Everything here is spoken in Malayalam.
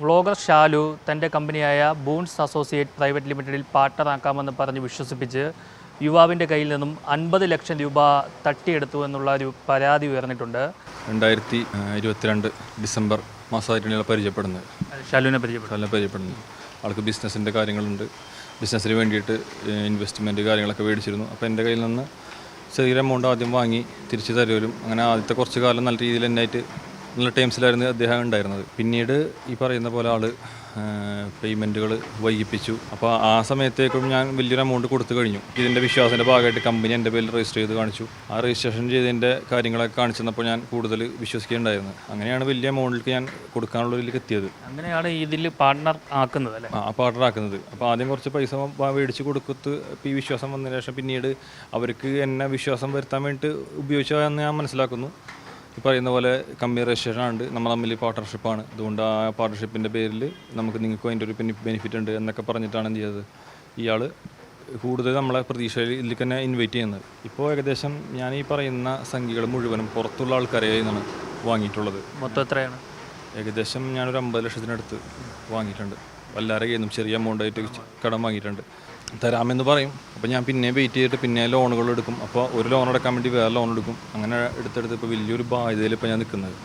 വ്ളോഗർ ഷാലു തന്റെ കമ്പനിയായ ബൂൺസ് അസോസിയേറ്റ് പ്രൈവറ്റ് ലിമിറ്റഡിൽ പാർട്ണറാക്കാമെന്ന് പറഞ്ഞ് വിശ്വസിപ്പിച്ച് യുവാവിന്റെ കയ്യിൽ നിന്നും അൻപത് ലക്ഷം രൂപ തട്ടിയെടുത്തു എന്നുള്ള ഒരു പരാതി ഉയർന്നിട്ടുണ്ട്. രണ്ടായിരത്തി ഇരുപത്തിരണ്ട് ഡിസംബർ മാസമായിട്ടാണ് പരിചയപ്പെടുന്നത്. ഷാലുവിനെ പരിചയപ്പെടുന്നത് പരിചയപ്പെടുന്നത് ആൾക്ക് ബിസിനസ്സിന്റെ കാര്യങ്ങളുണ്ട്. ബിസിനസ്സിന് വേണ്ടിയിട്ട് ഇൻവെസ്റ്റ്മെന്റ് കാര്യങ്ങളൊക്കെ മേടിച്ചിരുന്നു. അപ്പോൾ എന്റെ കയ്യിൽ നിന്ന് ചെറിയൊരു എമൗണ്ട് ആദ്യം വാങ്ങി തിരിച്ചു തരുവരും. അങ്ങനെ ആദ്യത്തെ കുറച്ച് കാലം നല്ല രീതിയിൽ എന്നായിട്ട് നല്ല ടൈംസിലായിരുന്നു അദ്ദേഹം ഉണ്ടായിരുന്നത്. പിന്നീട് ഈ പറയുന്ന പോലെ ആൾ പേയ്മെന്റുകൾ വൈകിപ്പിച്ചു. അപ്പോൾ ആ സമയത്തേക്കും ഞാൻ വലിയൊരു എമൗണ്ട് കൊടുത്തു കഴിഞ്ഞു. ഇതിന്റെ വിശ്വാസത്തിന്റെ ഭാഗമായിട്ട് കമ്പനി എന്റെ പേരിൽ രജിസ്റ്റർ ചെയ്ത് കാണിച്ചു. ആ രജിസ്ട്രേഷൻ ചെയ്തതിന്റെ കാര്യങ്ങളൊക്കെ കാണിച്ചെന്നപ്പോൾ ഞാൻ കൂടുതൽ വിശ്വസിക്കുകയുണ്ടായിരുന്നു. അങ്ങനെയാണ് വലിയ എമൗണ്ടിലേക്ക് ഞാൻ കൊടുക്കാനുള്ള കൊടുക്കാനുള്ളതിലേക്ക് എത്തിയത്. അങ്ങനെയാണ് ഇതിൽ പാർട്ണർ ആക്കുന്നത് അല്ലേ? ആ പാർട്ണർ ആക്കുന്നത്. അപ്പോൾ ആദ്യം കുറച്ച് പൈസ മേടിച്ച് കൊടുക്കത്ത് ഈ വിശ്വാസം വന്നതിന് ശേഷം പിന്നീട് അവർക്ക് എന്നെ വിശ്വാസം വരുത്താൻ വേണ്ടിയിട്ട് ഉപയോഗിച്ചതെന്ന് ഞാൻ മനസ്സിലാക്കുന്നു. ഈ പറയുന്ന പോലെ കമ്പനി രജിസ്ട്രേഷൻ ആണ്. നമ്മൾ തമ്മിൽ പാർട്ട്ണർഷിപ്പാണ് അതുകൊണ്ട് ആ പാർട്ട്ണർഷിപ്പിന്റെ പേരിൽ നമുക്ക് നിങ്ങൾക്ക് അതിന്റെ ഒരു ബെനിഫിറ്റ് ഉണ്ട് എന്നൊക്കെ പറഞ്ഞിട്ടാണ് എന്ത് ചെയ്തത്. ഇയാൾ കൂടുതൽ നമ്മളെ പ്രതീക്ഷയിൽ ഇതിൽ തന്നെ ഇൻവൈറ്റ് ചെയ്യുന്നത്. ഇപ്പോൾ ഏകദേശം ഞാൻ ഈ പറയുന്ന സംഖ്യകൾ മുഴുവനും പുറത്തുള്ള ആൾക്കാരെ നിന്നാണ് വാങ്ങിയിട്ടുള്ളത്. മൊത്തം എത്രയാണ്? ഏകദേശം ഞാനൊരു അമ്പത് ലക്ഷത്തിനടുത്ത് വാങ്ങിയിട്ടുണ്ട്. എല്ലാവരുടെ ചെറിയ എമൗണ്ട് ആയിട്ട് കടം വാങ്ങിയിട്ടുണ്ട്. തരാമെന്ന് പറയും. അപ്പോൾ ഞാൻ പിന്നെ വെയിറ്റ് ചെയ്തിട്ട് പിന്നെ ലോണുകൾ എടുക്കും. അപ്പോൾ ഒരു ലോൺ എടുക്കാൻ വേണ്ടി വേറെ ലോൺ എടുക്കും. അങ്ങനെ എടുത്തെടുത്ത് ഇപ്പോൾ വലിയൊരു ബാധ്യതയിൽ ഇപ്പോൾ ഞാൻ നിൽക്കുന്നത്